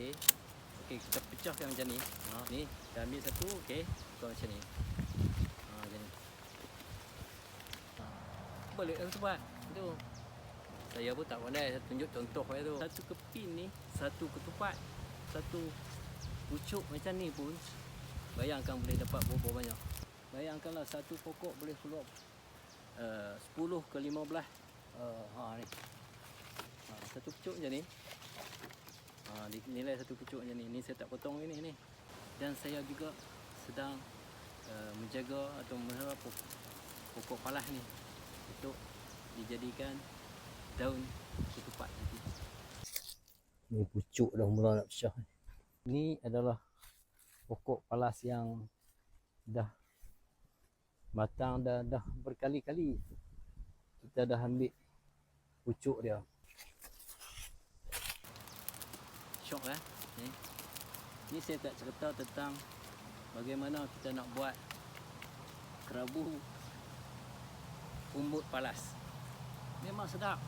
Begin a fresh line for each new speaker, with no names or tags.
okey. Okey kita pecahkan macam ni. Ha ni kita ambil satu okey. Tukar macam ni. Ha macam ni. Ha. boleh aku buat. Tu saya pun tak pandai saya tunjuk contoh saya tu. Satu kepin ni satu ketupat satu pucuk macam ni pun bayangkan boleh dapat berapa banyak. Bayangkanlah satu pokok boleh keluar uh, 10 ke 15 uh, ha ni. Ha, satu pucuk macam ni nilai satu pucuk macam ni. Ni saya tak potong ini ni. Dan saya juga sedang uh, menjaga atau memelihara pokok, pokok palas ni untuk dijadikan daun ketupat nanti. Ni pucuk dah mula nak pecah ni. Adalah pokok palas yang dah batang dah dah berkali-kali kita dah ambil pucuk dia syok eh. Ni. Ni saya tak cerita tentang bagaimana kita nak buat kerabu umbut palas. Memang sedap